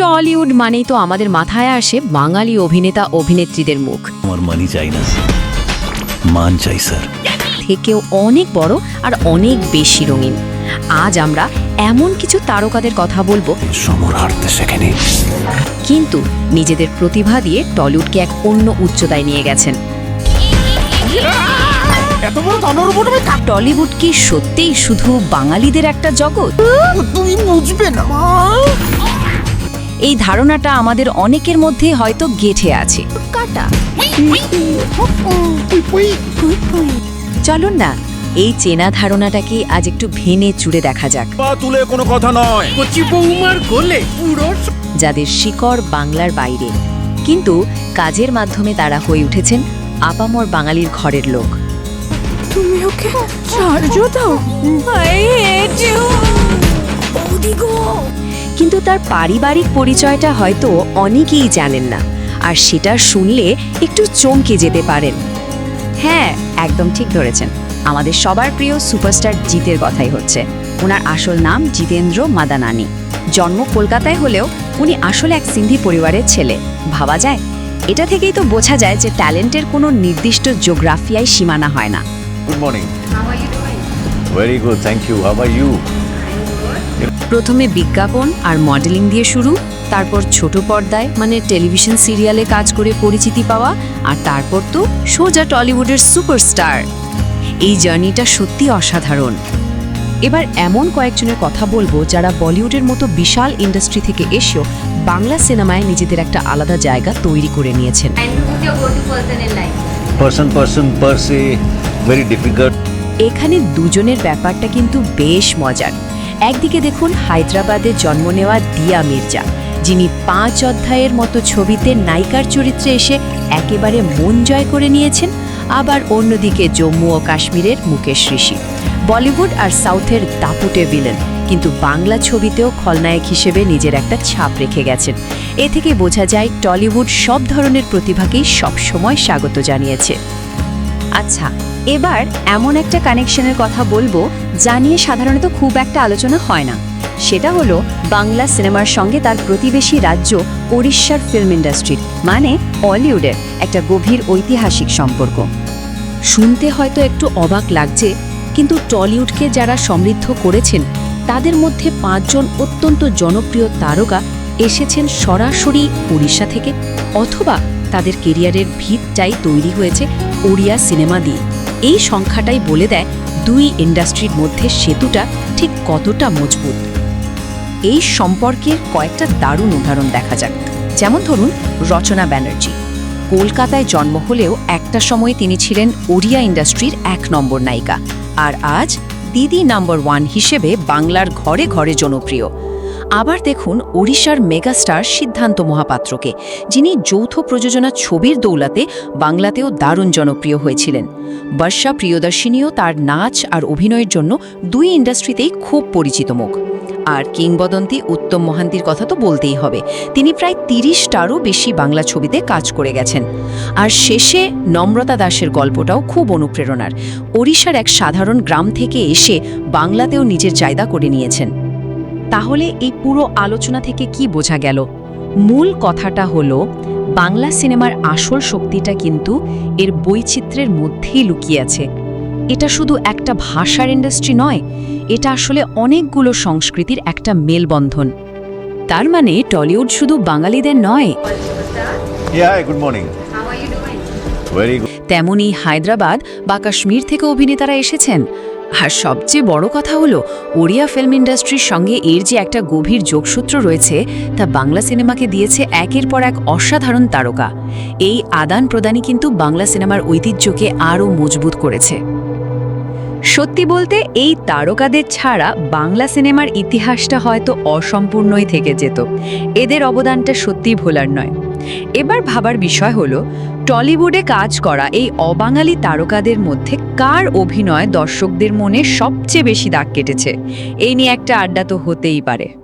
Tollywood মানেই তো আমাদের মাথায় আসে বাঙালি অভিনেতা অভিনেত্রীদের মুখ। আমার মানি চাই না মান চাই স্যার থেকেও অনেক বড় আর অনেক বেশি রঙিন। আজ আমরা এমন কিছু তারকাদের কথা বলব। সমর শেখেনি কিন্তু নিজেদের প্রতিভা দিয়ে টলিউডকে এক অন্য উচ্চতায় নিয়ে গেছেন। টলিউড কি সত্যিই শুধু বাঙালিদের একটা জগৎ? তুমি বুঝবে না এই ধারণাটা আমাদের অনেকের মধ্যে হয়তো গেঁথে আছে। কাটা। চলুন না এই চেনা ধারণাটাকে আজ একটু ভেনে চুড়ে দেখা যাক। পা তুলে কোনো কথা নয়। যাদের শিকড় বাংলার বাইরে কিন্তু কাজের মাধ্যমে তারা হয়ে উঠেছেন আপামর বাঙালির ঘরের লোক। তুমি ওকে সাহায্য দাও। কিন্তু তার পারিবারিক পরিচয়টা হয়তো অনেকেই জানেন না। আর সেটা শুনলে একটু চমকে যেতে পারেন। হ্যাঁ একদম ঠিক ধরেছেন। আমাদের সবার প্রিয় সুপারস্টার জিতের কথাই হচ্ছে। ওনার আসল নাম জিতেন্দ্র মাদানানি। জন্ম কলকাতায় হলেও উনি আসলে এক সিন্ধি পরিবারের ছেলে। ভাবা যায়? এটা থেকেই তো বোঝা যায় যে ট্যালেন্টের কোনো নির্দিষ্ট জিওগ্রাফিয়ায় সীমানা হয় না। Good morning very good thank you how are you প্রথমে বিজ্ঞাপন আর মডেলিং দিয়ে শুরু তারপর ছোট পর্দায় মানে টেলিভিশন সিরিয়ালে কাজ করে পরিচিতি পাওয়া আর তারপর তো সোজা টলিউডের সুপারস্টার। এই জার্নিটা সত্যি অসাধারণ। এবার এমন কয়েকজনের কথা বলব যারা বলিউডের মতো বিশাল ইন্ডাস্ট্রি থেকে এসেও বাংলা সিনেমায় নিজেদের একটা আলাদা জায়গা তৈরি করে নিয়েছেন। এখানে দুজনের ব্যাপারটা কিন্তু বেশ মজার। একদিকে দেখুন হায়দ্রাবাদে জন্ম নেওয়া দিয়া মির্জা, যিনি পাঁচ অধ্যায়ের মতো ছবিতে নায়িকার চরিত্রে এসে একেবারে মন জয় করে নিয়েছেন, আবার অন্যদিকে জম্মু ও কাশ্মীরের মুকেশ ঋষি। বলিউড আর সাউথের দাপুটে ভিলেন, কিন্তু বাংলা ছবিতেও খলনায়ক হিসেবে নিজের একটা ছাপ রেখে গেছেন। এ থেকে বোঝা যায় টলিউড সব ধরনের প্রতিভাকেই সবসময় স্বাগত জানিয়েছে। আচ্ছা এবার এমন একটা কানেকশনের কথা বলব যা নিয়ে সাধারণত খুব একটা আলোচনা হয় না। সেটা হলো বাংলা সিনেমার সঙ্গে তার প্রতিবেশী রাজ্য ওড়িশার ফিল্ম ইন্ডাস্ট্রির মানে অলিউডের একটা গভীর ঐতিহাসিক সম্পর্ক। শুনতে হয়তো একটু অবাক লাগছে, কিন্তু টলিউডকে যারা সমৃদ্ধ করেছেন, তাদের মধ্যে পাঁচজন অত্যন্ত জনপ্রিয় তারকা এসেছেন সরাসরি উড়িষ্যা থেকে, অথবা তাদের কেরিয়ারের ভিতটাই তৈরি হয়েছে ওড়িয়া সিনেমা দিয়ে। এই সংখ্যাটাই বলে দেয় দুই ইন্ডাস্ট্রির মধ্যে সেতুটা ঠিক কতটা মজবুত। এই সম্পর্কের কয়েকটা দারুণ উদাহরণ দেখা যাক। যেমন ধরুন, রচনা ব্যানার্জি। কলকাতায় জন্ম হলেও একটা সময় তিনি ছিলেন ওড়িয়া ইন্ডাস্ট্রির এক নম্বর নায়িকা। আর আজ দিদি নাম্বার ওয়ান হিসেবে বাংলার ঘরে ঘরে জনপ্রিয়। আবার দেখুন ওড়িশার মেগাস্টার সিদ্ধান্ত মহাপাত্রকে, যিনি যৌথ প্রযোজনা ছবির দৌলাতে বাংলাতেও দারুণ জনপ্রিয় হয়েছিলেন। বর্ষা প্রিয়দর্শিনীও তার নাচ আর অভিনয়ের জন্য দুই ইন্ডাস্ট্রিতেই খুব পরিচিত মুখ। আর কিংবদন্তি উত্তম মহান্তির কথা তো বলতেই হবে, তিনি প্রায় তিরিশটারও বেশি বাংলা ছবিতে কাজ করে গেছেন। আর শেষে নম্রতা দাসের গল্পটাও খুব অনুপ্রেরণার। ওড়িশার এক সাধারণ গ্রাম থেকে এসে বাংলাতেও নিজের জায়গা করে নিয়েছেন। তাহলে এই পুরো আলোচনা থেকে কি বোঝা গেল? মূল কথাটা হলো বাংলা সিনেমার আসল শক্তিটা কিন্তু এর বৈচিত্র্যের মধ্যেই লুকিয়ে আছে। এটা শুধু একটা ভাষার ইন্ডাস্ট্রি নয় এটা আসলে অনেকগুলো সংস্কৃতির একটা মেলবন্ধন। তার মানে টলিউড শুধু বাঙালিদের নয়। Yeah good morning very good তেমনি হায়দ্রাবাদ বা কাশ্মীর থেকে অভিনেতারা এসেছেন। আর সবচেয়ে বড় কথা হলো, ওড়িয়া ফিল্ম ইন্ডাস্ট্রির সঙ্গে এর যে একটা গভীর যোগসূত্র রয়েছে, তা বাংলা সিনেমাকে দিয়েছে একের পর এক অসাধারণ তারকা। এই আদান প্রদানই কিন্তু বাংলা সিনেমার ঐতিহ্যকে আরও মজবুত করেছে। সত্যি বলতে, এই তারকাদের ছাড়া বাংলা সিনেমার ইতিহাসটা হয়তো অসম্পূর্ণই থেকে যেত। এদের অবদানটা সত্যিই ভোলার নয়। এবার ভাবার বিষয় হলো, টলিউডে কাজ করা এই অবাঙালি তারকাদের মধ্যে কার অভিনয় দর্শকদের মনে সবচেয়ে বেশি দাগ কেটেছে? এই নিয়ে একটা আড্ডা তো হতেই পারে।